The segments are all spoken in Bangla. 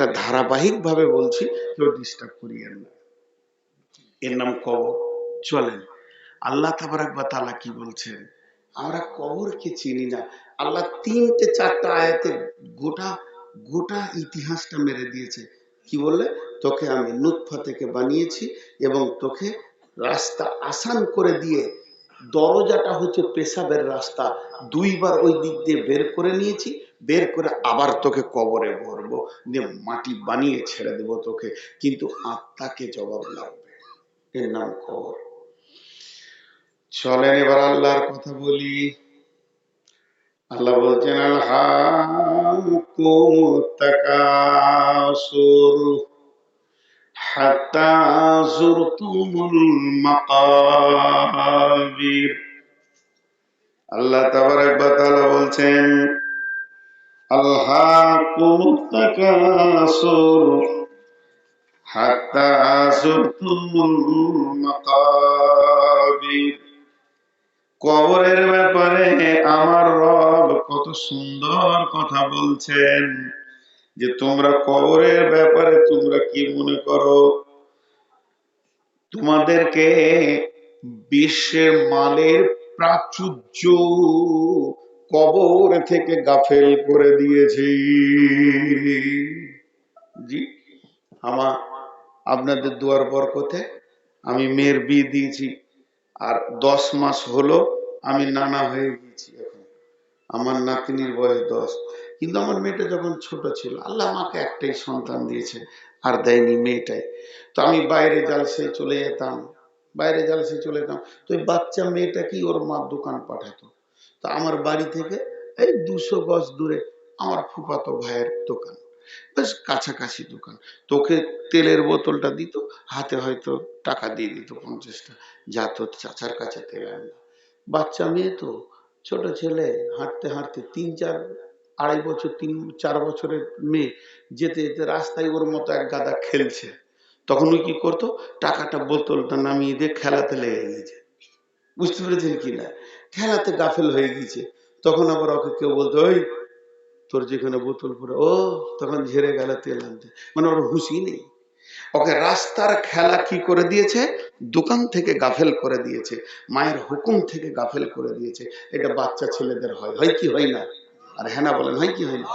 একটা ধারাবাহিক ভাবে বলছি, কেউ ডিস্টার্ব করিয়েন না। এর নাম কবর। চলেন, আল্লাহ তাবারাক তালা কি বলছেন? আমরা কবরকে চিনি না। আল্লাহ তিনটে চারটা আয়াতে গোটা গোটা ইতিহাসটা মেরে দিয়েছে। কি বললে? তোকে আমি নুৎফা থেকে বানিয়েছি এবং তোকে রাস্তা আসান করে দিয়ে দরজাটা হচ্ছে পেশাবের রাস্তা। দুইবার ওই দিক দিয়ে বের করে নিয়েছি বের করে আবার তোকে কবরে ভরবো দিয়ে মাটি বানিয়ে ছেড়ে দেবো তোকে কিন্তু আত্মাকে জবাব লাগবে এর নাম কবর চলেন এবার আল্লাহর কথা বলি আল্লাহ বলছেন আল্লাহ حتى زرتم المقابر আল্লাহ তাবারাক ওয়া তাআলা বলছেন আলহাকুম তাকাসুর হাত্তা যুরতুমুল মাকাবির কবরের ব্যাপারে আমার রব কত সুন্দর কথা বলছেন যে তোমরা কবরের ব্যাপারে তোমরা কি মনে করো? তোমাদেরকে বিশ্বের মালের প্রাচুর্য কবর থেকে গাফেল করে দিয়েছি। জি, আমার আপনাদের দুয়ার বরকতে আমি মেয়ের বিয়ে দিয়েছি আর দশ মাস হলো আমি নানা হয়ে গেছি এখন। আমার নাতিনির বয়স দশ। কিন্তু আমার মেয়েটা যখন ছোট ছিল, আল্লাহ আমাকে একটাই সন্তান দিয়েছে আর দেয়নি মেয়েটাই। তো আমি বাইরে জালসে চলে যেতাম, বাইরে জালসে চলে যেতাম। তো ওই বাচ্চা মেয়েটা কি ওর মা দোকান পাঠাতো? তো আমার বাড়ি থেকে এই দুশো গজ দূরে আমার ফুফাতো ভাইয়ের দোকান, বেশ কাছাকাছি দোকান। তোকে তেলের বোতলটা দিত, হাতে হয়তো টাকা দিয়ে দিত পঞ্চাশটা যা তোর চাচার কাছে তেল আনলো বাচ্চা মেয়ে তো, ছোট ছেলে, হাঁটতে হাঁটতে তিন চার, আড়াই বছর, তিন, চার বছরের মেয়ে, যেতে যেতে রাস্তায় ওর মতো এক গাদা খেলছে। তখন ওই কি করতো? টাকাটা বোতলটা নামিয়ে দিয়ে খেলাতে লেগে গেছে। বুঝতে পেরেছেন কি না খেলাতে গাফেল হয়ে গেছে তখন আবার ওকে কেউ বলতো, ওই তোর যেখানে বোতল পরে ও তখন ঝেড়ে গেল তেল আনতে। মানে ওর হুঁশি নেই। ওকে রাস্তার খেলা কি করে দিয়েছে? দোকান থেকে গাফেল করে দিয়েছে। মায়ের হুকুম থেকে গাফেল করে দিয়েছে। এটা বাচ্চা ছেলেদের হয়। হয় কি হয় না? আর হ্যাঁ বলেন, হয় কি হয় না?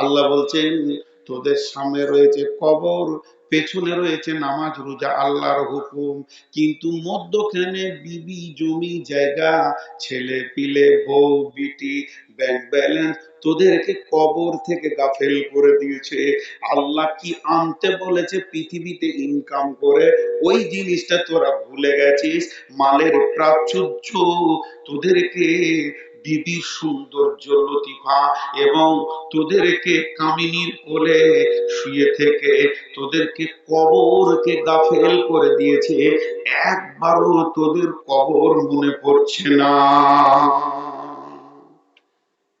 আল্লাহ বলছেন, তোদের সামনে রয়েছে কবর পেছনে রয়েছে নামাজ, রোজা, আল্লাহর হুকুম। কিন্তু মধ্যখানে বিবি জমি, জায়গা, ছেলে পিলে, বউ, বিটি ব্যাংক ব্যালেন্স তোদেরকে কবর থেকে গাফেল করে দিয়েছে। আল্লাহ কি আনতে বলেছে পৃথিবীতে ইনকাম করে? ওই জিনিসটা তোরা ভুলে গেছিস? মালের প্রাচুর্য তোদেরকে বিবির সৌন্দর্য লতিফা এবং তোদেরকে কামিনীর কোলে শুয়ে থেকে তোদেরকে কবরকে গাফেল করে দিয়েছে। একবারও তোদের কবর মনে পড়ছে না।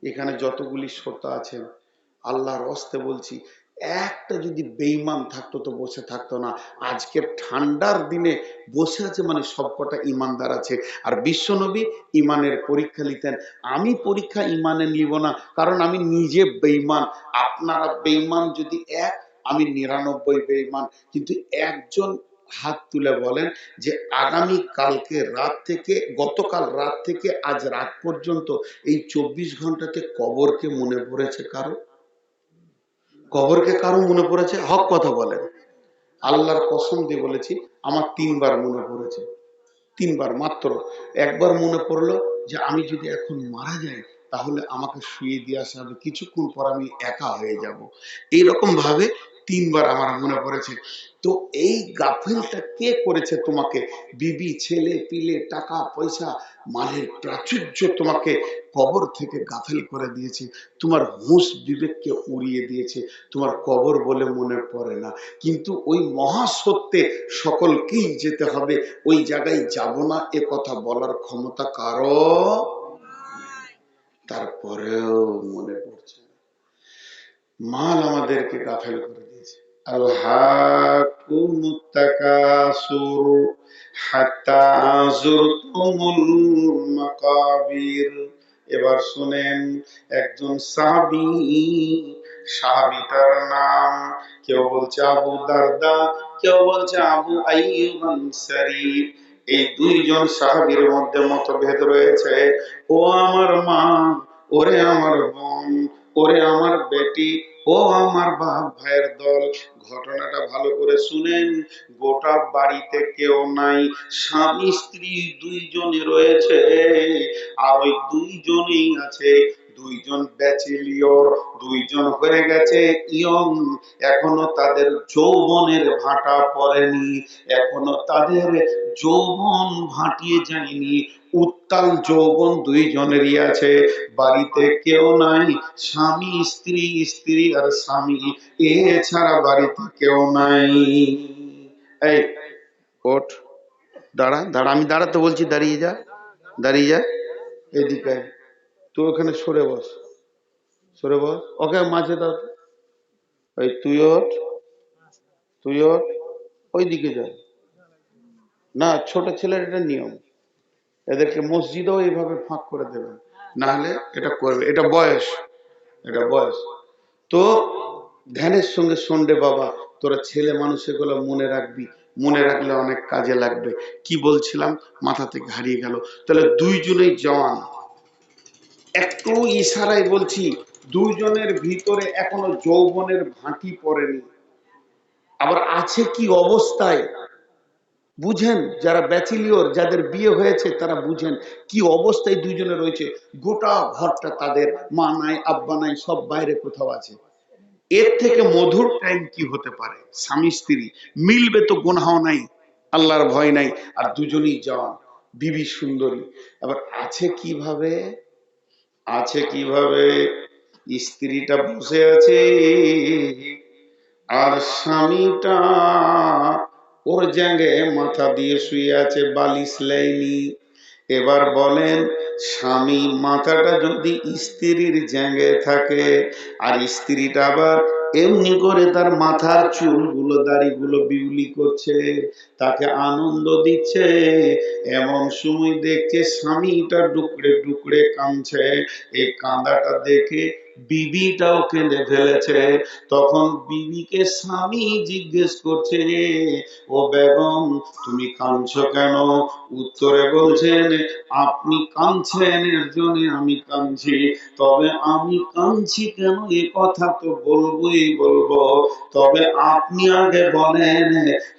এখানে যতগুলি শ্রোতা আছেন, আল্লাহর অস্তে বলছি একটা যদি বেইমান থাকতো তো বসে থাকতো না। আজকের ঠান্ডার দিনে বসে আছে মানে সবকটা ইমানদার আছে। আর বিশ্বনবী ইমানের পরীক্ষা নিতেন। আমি পরীক্ষা ইমানে নিব না, কারণ আমি নিজে বেইমান আপনারা বেইমান যদি এক, আমি নিরানব্বই বেইমান কিন্তু একজন হাত তুলে বলেন যে, আগামী কালকে রাত থেকে, গতকাল রাত থেকে, আজ রাত পর্যন্ত এই চব্বিশ ঘন্টাতে কবরকে মনে পড়েছে কারও? কবরকে কারও মনে পড়েছে? হক কথা বলেন। আল্লাহর কসম দিয়ে বলেছি, আমার তিনবার মনে পড়েছে। তিনবার মাত্র। একবার মনে পড়ল যে আমি যদি এখন মারা যাই, তাহলে আমাকে শুয়ে দিয়ে আসা হবে। কিছুক্ষণ পর আমি একা হয়ে যাব। এইরকম ভাবে তিনবার আমার মনে পড়েছে। তো এই গাফিলটা কে করেছে তোমাকে? বিবি, ছেলে, পিলে, টাকা, পয়সা, মালের প্রাচুর্য তোমাকে কবর থেকে গাফেল করে দিয়েছে। তোমার হুঁশ বিবেককে উড়িয়ে দিয়েছে। তোমার কবর বলে মনে পড়ে না। কিন্তু ওই মহাসত্যে সকলকেই যেতে হবে। ওই জায়গায় যাব না, এ কথা বলার ক্ষমতা কারও? তারপরেও মনে পড়ছে। মাল আমাদেরকে গাফেল করে দিয়েছে। এবার শুনেন একজন সাহাবী সাহাবিটার নাম, কেউ বলছে আবু দারদা, কেউ বলছে আবু আনসারী এই দুইজন সাহাবীর মধ্যে মতভেদ রয়েছে। ও আমার মা, ওরে আমার বোন ওরে আমার বেটি। ও আমার বাপ, ভাইয়ের দল, ঘটনাটা ভালো করে শুনেন। গোটা বাড়িতে কেউ নাই। স্বামী, স্ত্রী দুইজনে রয়েছে। আর ওই দুইজনেই আছে। দুইজন ব্যাচেলিয়র, দুইজন হয়ে গেছে ইয়ং। এখনও তাদের যৌবনের ভাটা পড়েনি। এখনও তাদের যৌবন ভাটিয়ে যায়নি। উত্তাল যৌবন দুইজনেরই আছে। বাড়িতে কেউ নাই, স্বামী, স্ত্রী স্ত্রী আর স্বামী। এছাড়া বাড়িতে কেউ নাই। এই, ওঠ, দাঁড়া দাঁড়া, আমি দাঁড়াতে বলছি, দাঁড়িয়ে যা দাঁড়িয়ে যা। এদিকে তুই ওখানে সরে বস সরে বস। ওকে, মাঝে দাও। ওই তুই ওঠ তুই ওঠ। ওই দিকে যা। না, ছোট ছেলের এটা নিয়ম। এদেরকে মসজিদেও এইভাবে ফাঁক করে দেবেন না হলে এটা করবে। এটা বয়স। এটা বয়স। তো ধ্যানের সঙ্গে সন্ডে বাবা, তোরা ছেলে মানুষ, এগুলো মনে রাখবি। মনে রাখলে অনেক কাজে লাগবে। কি বলছিলাম? মাথা থেকে হারিয়ে গেল। তাহলে দুইজনেই জওয়ান। একটু ইশারায় বলছি, দুইজনের ভিতরে এখনও যৌবনের ভাঁটি পড়েনি। আবার আছে কি অবস্থায়? বুঝেন যারা ব্যাচিলিয়র, যাদের বিয়ে হয়েছে, তারা বুঝেন কি অবস্থায় দুইজনে রয়েছে। গোটা ঘরটা তাদের মা নাই, আব্বা নাই, সব বাইরে কোথাও আছে। এর থেকে মধুর টাইম কি হতে পারে? স্বামী, স্ত্রী, মিলবে তো গুনাহ নাই, আল্লাহর ভয় নাই, আর দুজনই জওয়ান, বিবি সুন্দরী। আবার আছে কীভাবে? আছে কীভাবে? স্ত্রীটা বসে আছে, আর স্বামীটা ওর জ্যাঙ্গে মাথা দিয়ে শুয়ে আছে, বালিশ লাইনি এবার বলেন, স্বামী, মাথাটা যদি স্ত্রীর জ্যাঙ্গে থাকে, আর স্ত্রীটা আবার এমনি করে তার মাথার চুলগুলো, দাড়িগুলো বিউলি করছে, তাকে আনন্দ দিচ্ছে, এমন সময় দেখছে স্বামীটা ডুকরে ডুকরে কাঁদছে। এই কাঁদাটা দেখে বিবিটাও কেঁদে ফেলেছে। তখন বিবিকে স্বামী জিজ্ঞেস করছে ও বেগম, তুমি কাঁদছো কেন? উত্তরে বলছেন, আপনি কাঁদছেন, এর জন্য আমি কাঁদছি। তবে আমি কাঁদছি কেন? এ কথা তো বলবোই বলব। তবে আপনি আগে বলেন,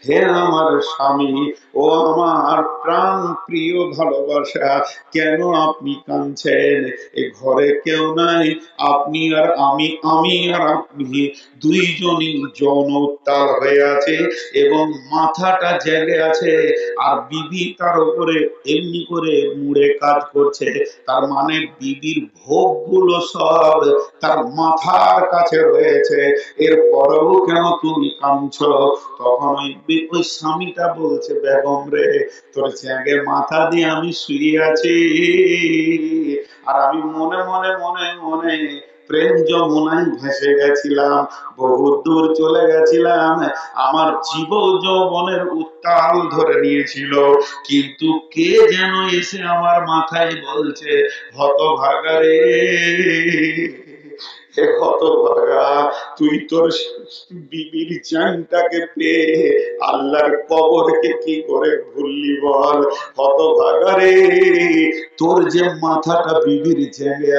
হে আমার স্বামী, ও আমার প্রাণ প্রিয় ভালোবাসা, কেন আপনি কাঁদছেন? এ ঘরে কেউ নাই, আপনি আর আমি আমি আর আপনি। দুইজনই যৌন উত্তাল হয়ে আছে এবং মাথাটা জেগে আছে আর বিবি তার উপরে এমনি করে মুড়ে কাজ করছে। তার মানে বিবির ভোগগুলো সব তার মাথার কাছে রয়েছে। এর পরেও কেন তুমি কাঁদছ? তখন ওই ওই স্বামীটা বলছে, বেগম রে, তোর জ্যাগে মাথা দিয়ে আমি শুয়ে আছি। আর আমি মনে মনে মনে মনে প্রেম যমুনায় ভেসে গেছিলাম বহু দূর চলে গেছিলাম। আমার জীব যৌবনের উত্তাল ধরে নিয়েছিল। কিন্তু কে যেন এসে আমার মাথায় বলছে, হতভাগা রে। হে হতভাগা তুই তোর বিবির জানটাকে পেয়ে আল্লাহর কবরকে কি করে ভুললি বল? হতভাগা রে? তোর যে মাথাটা বিবির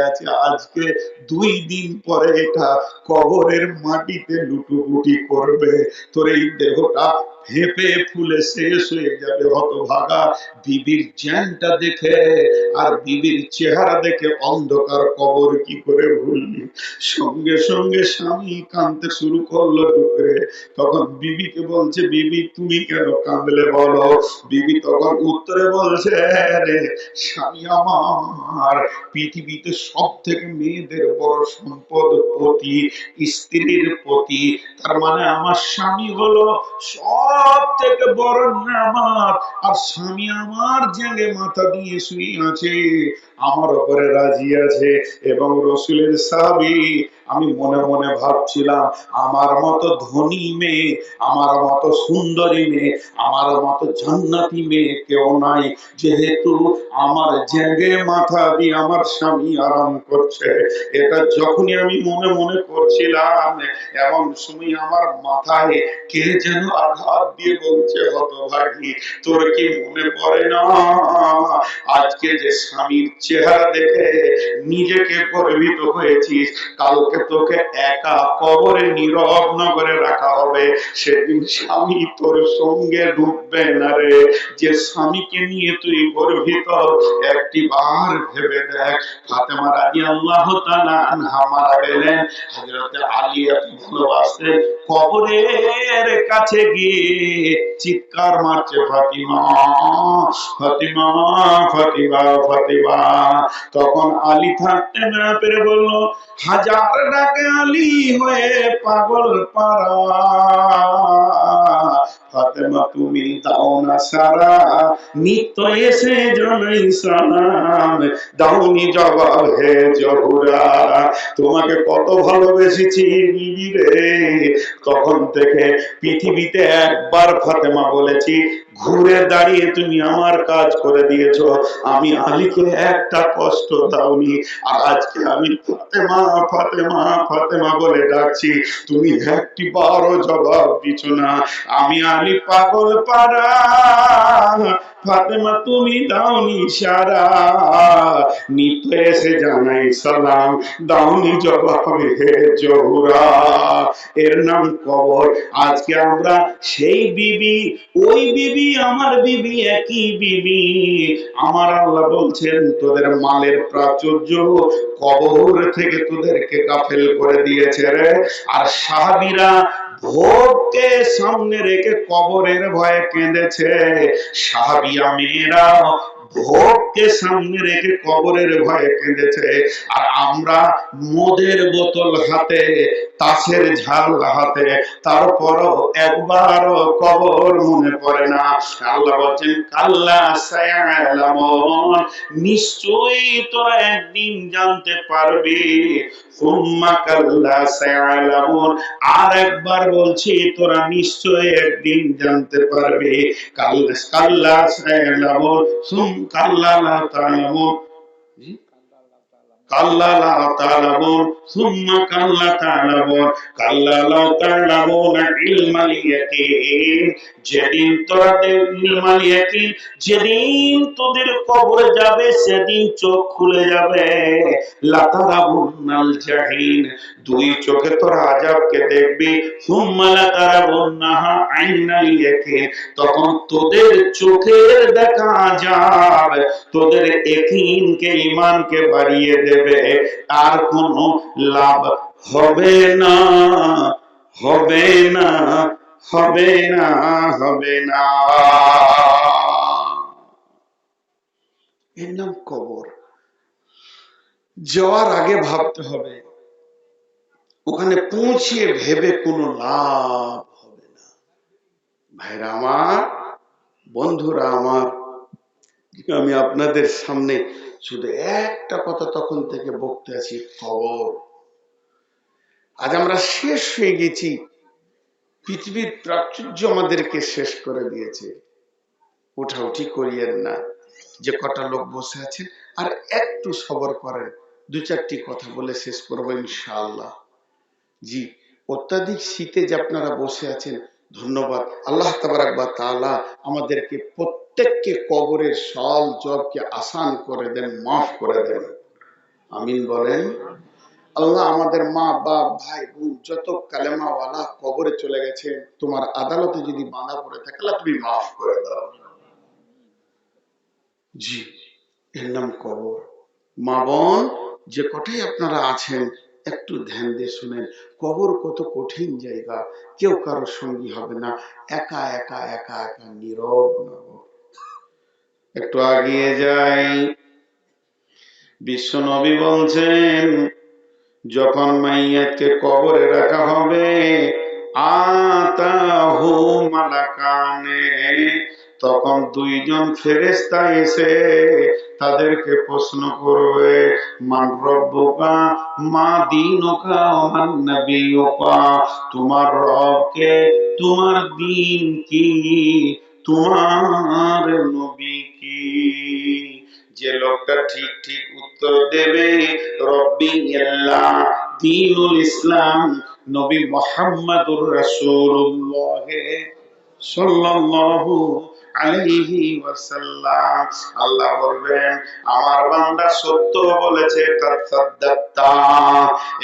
আছে, আজকে দুই দিন পরে এটা কবরের মাটিতে লুটুপুটি করবে। তোর এই দেহটা হেঁপে ফুলে শেষ হয়ে যাবে হতভাগা বিবির জ্যানটা দেখে আর বিবির চেহারা দেখে অন্ধকার কবর কি করে ভুললি? সঙ্গে সঙ্গে স্বামী কাঁদতে শুরু করল ডুকরে তখন বিবিকে বলছে, বিবি, তুমি কেন কাঁদলে বলো? বিবি তখন উত্তরে বলছে রে স্বামী আমার, পৃথিবীতে সব থেকে মেয়েদের বড় সম্পদ পতি, স্ত্রীর পতি। তার মানে আমার স্বামী হলো সব থেকে বড় নিয়ামত। আর স্বামী আমার জেগে মাথা দিয়ে শুয়ে আছে। আমার উপরে রাজি আছে এবং রসুলের সাহাবি আমি মনে মনে ভাবছিলাম, আমার মতো ধনী মেয়ে, আমার মতো সুন্দরী মেয়ে, আমার মতো জান্নাতি মেয়ে কেউ নাই। যেহেতু আমার জেগে মাথা দিয়ে আমার স্বামী আরাম করছে, এটা যখনই আমি মনে মনে করছিলাম, এমন সময় আমার মাথায় কে যেন আঘাত দিয়ে বলছে, হতভাগী, তোর কি মনে পড়ে না? আজকে যে স্বামীর চেহারা দেখে নিজেকে গর্বিত হয়েছিস, কালকে তোকে একা কবরে নীরব করে রাখা হবে। সেদিন স্বামী তোর সঙ্গে ডুববে না রে। যে স্বামীকে নিয়ে তুই গর্বিত, একটি বার ভেবে দেখ। ফাতেমা রাজি আল্লাহ আলী এত ভালোবাসতেন কবরের কাছে গিয়ে চিৎকার মারছে, ফাতিমা ফাতিমা ফাতিমা ফাতিমা। তখন আলী থাকতে না পেরে বলল হাজার ডাকে আলী হয়ে পাগল পারা ফাতেমা, তুমি দাও না সারা। নিত্য এসে জানাই সালাম। দাউনি জবাব হে জহুরা। তোমাকে কত ভালোবেসেছি বিবি রে। তখন থেকে পৃথিবীতে একবার ফাতেমা বলেছি ঘুরে দাঁড়িয়ে তুমি আমার কাজ করে দিয়েছ। আমি আলীকে একটা কষ্ট দাওনি। আর আজকে আমি ফাতেমা ফাতেমা ফাতেমা বলে ডাকছি। তুমি একটি বারো জবাব দিছো না। আমি আলী পাগল পারা ফাতেমা, তুমি নিতে এসে জানাই সালাম জবাব হে জহুরা। এর নাম কবর। আজকে আমরা সেই বিবি, ওই বিবি, আমার বিবি, একই বিবি। আমার আল্লাহ বলছেন, তোদের মালের প্রাচুর্য কবর থেকে তোদেরকে গাফেল করে দিয়েছে রে। আর সাহাবিরা ভোগকে সামনে রেখে কবরের ভয়ে কেঁদেছে। সাহাবিয়া মেয়েরা ভোগকে সামনে রেখে কবরের ভয়ে কেঁদেছে। আর আমরা মদের বোতল হাতে, তাসের ঝাল হাতে, তারপরও একবার কবর মনে পড়ে না। আল্লাহ বলছেন, কাল্লা নিশ্চয়ই তোরা একদিন জানতে পারবি আর একবার বলছি তোরা নিশ্চয়ই একদিন জানতে পারবে। কাল্লা কাল্লা যেদিন যেদিন তোদের কবর যাবে, সেদিন চোখ খুলে যাবে। জাহিন, দুই চোখে তোরা আযাবকে দেখবি। ইয়াকিন। তখন তোদের চোখের দেখা আযাব, তোদের একিনকে ঈমানকে বাড়িয়ে দেবে। আর কোনো লাভ হবে না হবে না হবে না হবে না। এর নাম কবর। যাওয়ার আগে ভাবতে হবে, ওখানে পৌঁছিয়ে ভেবে কোনো লাভ হবে না। ভাইরা আমার, বন্ধুরা আমার, আমি আপনাদের সামনে শুধু একটা কথা তখন থেকে বকতে আছি, খবর। আজ আমরা শেষ হয়ে গেছি। পৃথিবীর প্রাচুর্য আমাদেরকে শেষ করে দিয়েছে। ওঠা উঠি করিয়েন না। যে কটা লোক বসে আছে আর একটু সবর করেন। দু চারটি কথা বলে শেষ করব ইনশাআল্লাহ। জি, অত্যাধিক শীতে যে আপনারা বসে আছেন, ধন্যবাদ। আল্লাহ তাবারাকবা তাআলা আমাদেরকে প্রত্যেককে কবরের সল জবকে আসান করে দেন, মাফ করে দেন। আমিন বলেন, আল্লাহ আমাদের মা, বাপ, ভাই, বোন, যত কালেমাওয়ালা কবরে চলে গেছে, তোমার আদালতে যদি বাঁধা পড়ে থাকে তুমি মাফ করে দাও। জি, এর নাম কবর। মা, বোন, যে কটাই আপনারা আছেন, একটু ধ্যান দিয়ে শুনেন, কবর কত কঠিন জায়গা, কেউ কারোর সঙ্গী হবে না, একা একা একা একা, নীরব নগর একটু আগিয়ে যাই। বিশ্ব নবী বলছেন, যখন মাইয়াতকে কবরে রাখা হবে তখন দুইজন ফেরেস্তা এসে তাদেরকে প্রশ্ন করবে, মান রব্বুকা, মা দিনুকা তোমার রবকে, তোমার দিন কি? তোমার নবী যে লোকটা ঠিক ঠিক উত্তর দেবে, রব্বি দিনুল ইসলাম, নবী মোহাম্মদুর রাসূলুল্লাহ সাল্লাল্লাহু আলাইহি ওয়াসাল্লাম। আল্লাহ বলবেন, আমার বান্দা সত্য বলেছে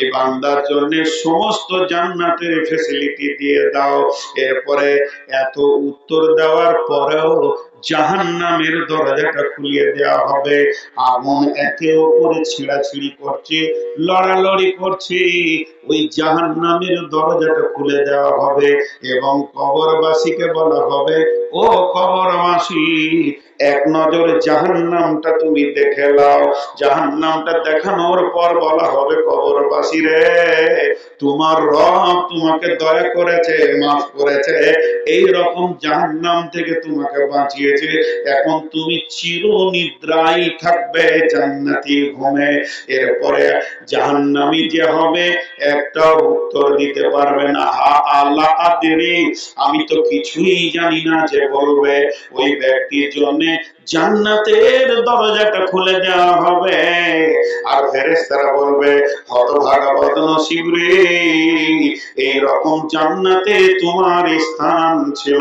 এই বান্দার জন্য সমস্ত জান্নাতের ফেসিলিটি দিয়ে দাও। এরপরে এত উত্তর দেওয়ার পরেও জাহান্নামের দরজাটা খুলিয়ে দেওয়া হবে। আগুন একে ওপরে ছিঁড়াছিঁড়ি করছে, লড়ালড়ি করছে। ওই জাহান্নামের দরজাটা খুলে দেওয়া হবে এবং কবরবাসীকে বলা হবে, ও কবরবাসী এক নজর জাহান্নামটা তুমি দেখে নাও। জাহান্নামটা দেখানোর পর বলা হবে কবরবাসী রে, তোমার রব তোমাকে দয়া করেছে, মাফ করেছে। এই রকম জাহান্নাম থেকে তোমাকে বাঁচিয়েছে। এখন তুমি চির নিদ্রাই থাকবে জান্নাতি ঘুমে। এরপরে জাহান্নামি যে হবে একটা উত্তর দিতে পারবে না। হা আল্লাহ আদেরি, আমি তো কিছুই জানি না যে বলবে। ওই ব্যক্তির জন্য জান্নাতের দরজাটা খুলে দেওয়া হবে। আর ফেরেশতারা বলবে, হতভাগা বদনসিব রে এই রকম জান্নাতে তোমার স্থান ছিল।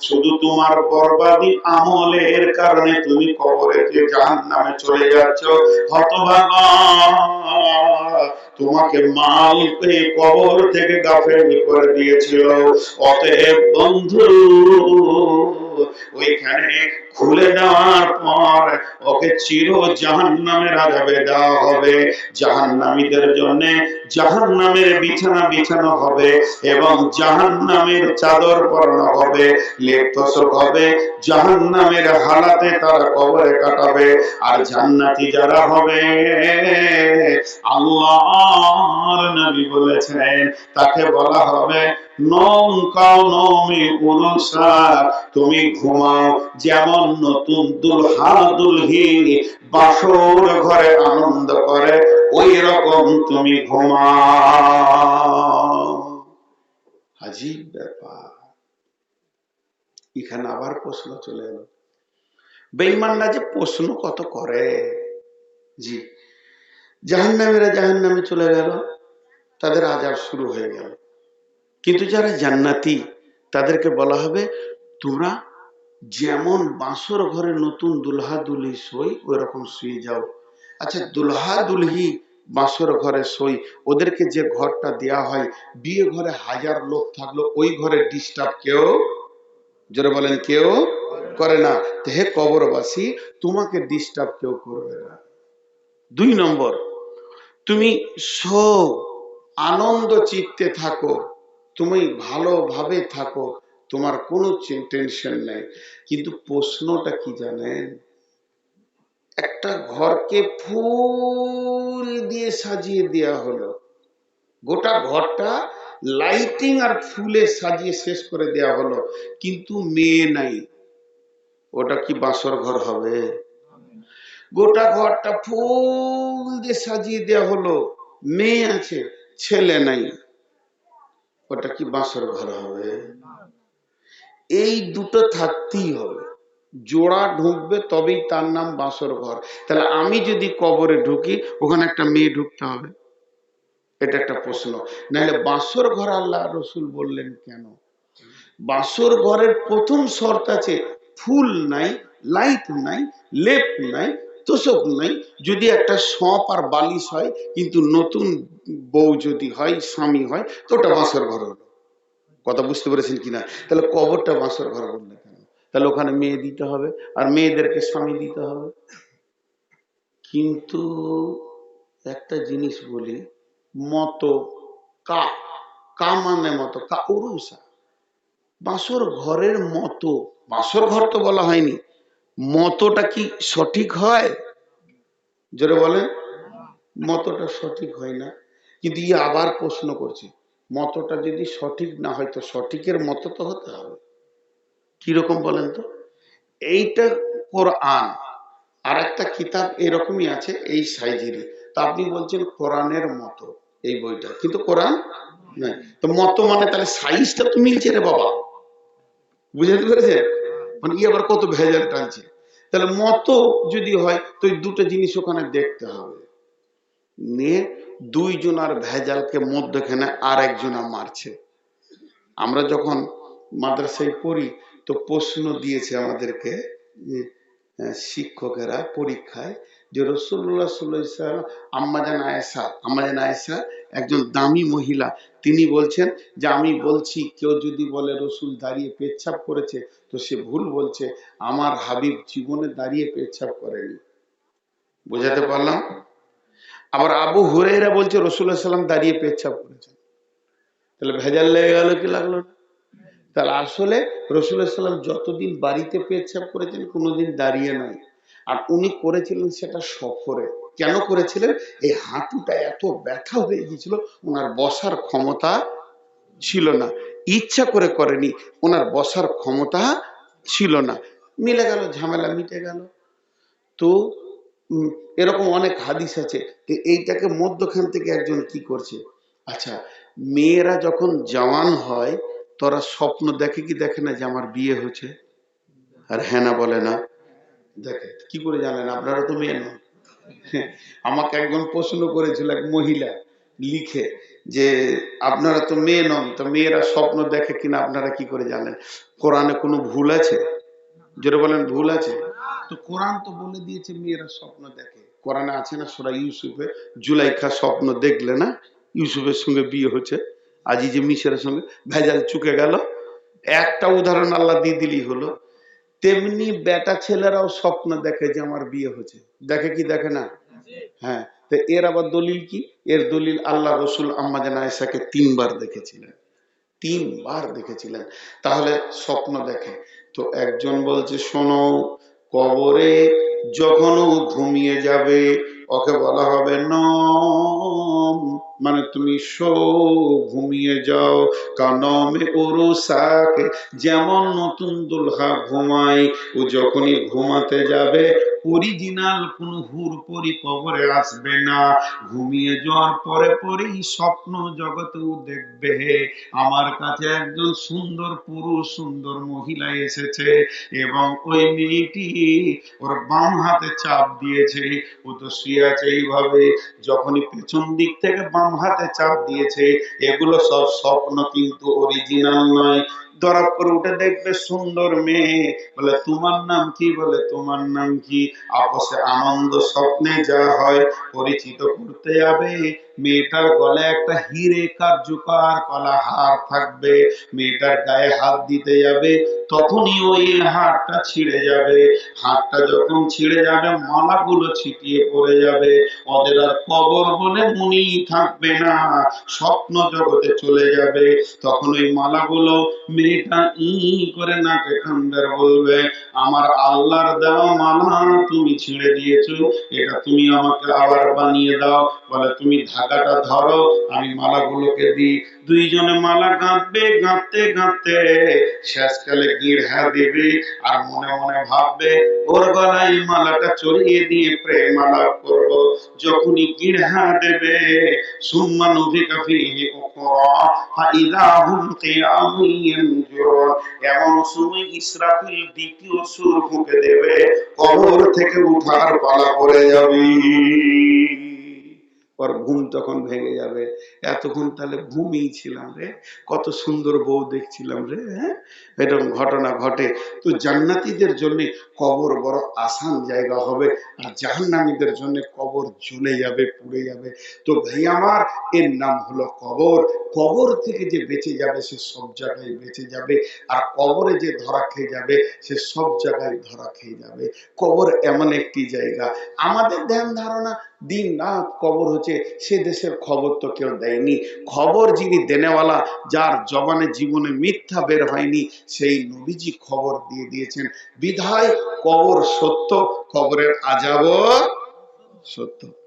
শুধু তোমার বরবাদি আমলের কারণে তুমি কবরে যে জাহান্নামে চলে যাচ্ছ। হতভাগা তোমাকে মাল পেয়ে কবর থেকে গাফেলি করে দিয়েছিল। অতএব বন্ধু, ওইখানে খুলে দেওয়ার পর ওকে চির জাহান্নামের আজাবে দেওয়া হবে। জাহান্নামীদের জন্য জাহান্নামের বিছানা বিছানো হবে এবং জাহান্নামের চাদর পরানো হবে লেপ্তসক হবে। জাহান্নামের হালাতে তারা কবরে কাটাবে। আর জান্নাতি যারা হবে আল্লাহর নবী বলেছেন, তাকে বলা হবে নম কাও উরুসা তুমি ঘুমাও যেমন নতুন দুলহা দুলহি বাসর ঘরে আনন্দ করে ওই রকম তুমি ঘুমাও। ব্যাপার। এখানে আবার প্রশ্ন চলে এলো। বেইমানরা যে প্রশ্ন কত করে? জি। জাহান্নামীরা জাহান্নামে চলে গেল, তাদের আজাব শুরু হয়ে গেল। কিন্তু যারা জান্নাতি, তাদেরকে বলা হবে, তোমরা যেমন বাঁশর ঘরে নতুন দুলহা দুলহি সই ওই রকম শুয়ে যাও। আচ্ছা দুলহা দুলহি বাঁশর ঘরে সই, ওদেরকে যে ঘরটা দেয়া হয়, বিয়ে ঘরে হাজার লোক থাকল, ওই ঘরে ডিস্টার্ব কেউ? জোরে বলেন, কেউ করে না। হে কবরবাসী, তোমাকে ডিস্টার্ব কেউ করবে না। দুই নম্বর তুমি সো আনন্দ চিত্তে থাকো, তুমি ভালোভাবে থাকো, তোমার কোনো টেনশন নেই। কিন্তু প্রশ্নটা কি জানেন? একটা ঘরকে ফুল দিয়ে সাজিয়ে দেওয়া হলো। গোটা ঘরটা লাইটিং আর ফুলে সাজিয়ে শেষ করে দেওয়া হলো। কিন্তু মেয়ে নাই। ওটা কি বাসর ঘর হবে? গোটা ঘরটা ফুল দিয়ে সাজিয়ে দেওয়া হলো। মেয়ে আছে, ছেলে নাই। ওটা কি বাসর ঘর হবে? এই দুটো থাকতেই হবে। জোড়া ঢুকবে তবেই তার নাম বাসর ঘর। তাহলে আমি যদি কবরে ঢুকি, ওখানে একটা মেয়ে ঢুকতে হবে। এটা একটা প্রশ্ন। নাহলে বাসর ঘর আল্লাহ রসুল বললেন কেন? বাসর ঘরের প্রথম শর্ত আছে, ফুল নাই, লাইট নাই, লেপ নাই তোষক নাই যদি একটা সঁপ আর বালিশ হয়, কিন্তু নতুন বউ যদি হয়, স্বামী হয়, তো ওটা বাসর ঘর হলো কথা বুঝতে পেরেছেন কিনা? তাহলে কবরটা বাসর ঘর বললে কেন? তাহলে ওখানে মেয়ে দিতে হবে, আর মেয়েদেরকে স্বামী দিতে হবে। কিন্তু একটা জিনিস বলি, মতো কা কা মানে মতো, কা উরুসা বাসর ঘরের মতো বাসর ঘর তো বলা হয়নি। মতোটা কি সঠিক হয়? জোরে বলে মতোটা সঠিক হয় না। কিন্তু ইয়ে আবার প্রশ্ন করছে, মতটা যদি সঠিক না হয়, তো সঠিকের মতো তো হতে হবে। কীরকম বলেন তো? এইটা কোরআন আর একটা কিতাব এরকমই আছে এই সাইজেরই তা আপনি বলছেন কোরআনের মতো এই বইটা, কিন্তু কোরআন নয়। তো মতো মানে তাহলে সাইজটা তো মিলছে রে বাবা। বুঝতে পেরেছে মানে ই আবার কত ভেজাল টানছে। তাহলে মতো যদি হয়, তো দুটো জিনিস ওখানে দেখতে হবে। নিয়ে দুইজন আর ভেজালকে মধ্যখানে আর একজনা মারছে। আমরা যখন মাদ্রাসায় পড়ি, তো প্রশ্ন দিয়েছে আমাদেরকে শিক্ষকেরা পরীক্ষায় যে রসুল্লাহ সাল্লাম আম্মাজান আয়েশা আম্মাজান আয়েশা একজন দামি মহিলা, তিনি বলছেন যে, আমি বলছি, কেউ যদি বলে রসুল দাঁড়িয়ে পেচ্ছাপ করেছে, তো সে ভুল বলছে। আমার হাবিব জীবনে দাঁড়িয়ে পেচ্ছাপ করেনি। বোঝাতে পারলাম? আবার আবু হুরাইরা বলছে রসুল্লাহ সাল্লাম দাঁড়িয়ে পেচ্ছাপ করেছেন তাহলে ভেজাল লেগে গেল কি লাগল? তাহলে আসলে রসুল্লাহ সাল্লাম যতদিন বাড়িতে পেচ্ছাপ করেছেন, কোনোদিন দাঁড়িয়ে নয় আর উনি করেছিলেন সেটা সফরে। কেন করেছিলেন? এই হাঁটুটা এত ব্যথা হয়ে গিয়েছিল, ওনার বসার ক্ষমতা ছিল না। ইচ্ছা করে করেনি, ওনার বসার ক্ষমতা ছিল না। মিলে গেল, ঝামেলা মিটে গেল। তো এরকম অনেক হাদিস আছে এইটাকে মধ্যখান থেকে একজন কি করছে? আচ্ছা মেয়েরা যখন জওয়ান হয়, তোরা স্বপ্ন দেখে কি দেখে না যে আমার বিয়ে হচ্ছে আর হ্যাঁ না বলে না। দেখে কি করে জানেন? আপনারা তো মেয়ে নন। আমাকে একজন প্রশ্ন করেছিল এক মহিলা, লিখে যে, আপনারা তো মেয়ে নন, তো মেয়েরা স্বপ্ন দেখে কিনা আপনারা কি করে জানেন? কোরআনে কোনো ভুল আছে? যেটা বলেন, ভুল আছে? তো কোরআন তো বলে দিয়েছে মেয়েরা স্বপ্ন দেখে। কোরআনে আছে না সোরা ইউসুফে জুলাইখা স্বপ্ন দেখলে না, ইউসুফের সঙ্গে বিয়ে হচ্ছে আজি যে মিশরের সঙ্গে, ভেজাল চুকে গেল। একটা উদাহরণ আল্লাহ দিয়ে দিলেই হলো। তেমনি বেটা ছেলেরাও স্বপ্ন দেখে যে আমার বিয়ে হচ্ছে দেখে কি দেখে না? হ্যাঁ তো এর আবার দলিল কি? এর দলিল আল্লাহ রসুল আম্মাজান আয়েশাকে তিনবার দেখেছিলেন। তিনবার দেখেছিলেন। তাহলে স্বপ্ন দেখে। তো একজন বলছে শোনো কবরে যখন ঘুমিয়ে যাবে ওকে বলা হবে নম মানে তুমি শো ঘুমিয়ে যাও কানমে ওরু সাকে যেমন নতুন দুলহা ঘুমায় ও যখনই ঘুমাতে যাবে অরিজিনাল কোন হুরপরি কবরে আসবে না। ঘুমিয়ে যাওয়ার পরে পরেই স্বপ্ন জগতেও দেখবে আমার কাছে একজন সুন্দর পুরুষ, সুন্দর মহিলা এসেছে এবং ওই মেয়েটি ওর বাম হাতে চাপ দিয়েছে, ও তো শুয়ে আছে এইভাবে। যখনই পেছন দিক থেকে বাম হাতে চাপ দিয়েছে। এগুলো সব স্বপ্ন কিন্তু অরিজিনাল নয়। দরাব করে উঠে দেখবে সুন্দর মেয়ে। বলে, তোমার নাম কি? বলে, তোমার নাম কি? আপসে আনন্দ স্বপ্নে যা হয় পরিচিত করতে যাবে। মেয়েটার গলায় একটা হিরে কার্যকার কলা হার থাকবে, মেয়েটার গায়ে হাত দিতে যাবে, তখনই ওই হাড়টা ছিঁড়ে যাবে। হাড়টা যখন ছিঁড়ে যাবে, মালাগুলো ছিটিয়ে পড়ে যাবে। ওদের আর কবর বলে মনি থাকবে না, স্বপ্ন জগতে চলে যাবে। তখন ওই মালাগুলো মেয়েটা ই করে নাকে কান্দার বলবে, আমার আল্লাহর দেওয়া মালা তুমি ছিঁড়ে দিয়েছ, এটা তুমি আমাকে আবার বানিয়ে দাও। বলে, তুমি ধাগাটা ধরো, আমি মালাগুলোকে দিই। দুইজনে মালা গাঁথবে, গাঁথতে গাঁথতে শেষকালে গির হ্যাঁ দেবে আর মনে মনে ভাববে, ওর গলায় মালাটা চড়িয়ে দিয়ে প্রেম আলাপ করব। যখনই গির হ্যাঁ দেবে, সুম্মা নুফিকা ফিহি উখরা ফাইদা এমন সময় ইসরাফিল দ্বিতীয় সুর ফুঁকে দেবে, কবর থেকে উঠার পালা পড়ে যাবে। ওর ঘুম তখন ভেঙে যাবে। এতক্ষণ তাহলে ঘুমিয়ে ছিলাম রে। কত সুন্দর বউ দেখছিলাম রে হ্যাঁ? এরকম ঘটনা ঘটে। তো জান্নাতীদের জন্য কবর বড় আসান জায়গা হবে আর জাহান্নামীদের জন্য কবর জ্বলে যাবে, পুড়ে যাবে। তো ভাই আমার, এর নাম হলো কবর। কবর থেকে যে বেঁচে যাবে সে সব জায়গায় বেঁচে যাবে। আর কবরে যে ধরা খেয়ে যাবে, সে সব জায়গায় ধরা খেয়ে যাবে। কবর এমন একটি জায়গা। আমাদের ধ্যান ধারণা দিন রাত কবর হচ্ছে, সে দেশের খবর তো কেউ দেয়নি। খবর যিনি দেনেওয়ালা, যার জবানে জীবনে মিথ্যা বের হয়নি, সেই নবীজি খবর দিয়ে দিয়েছেন। বিধায় কবর সত্য, কবরের আজাব সত্য।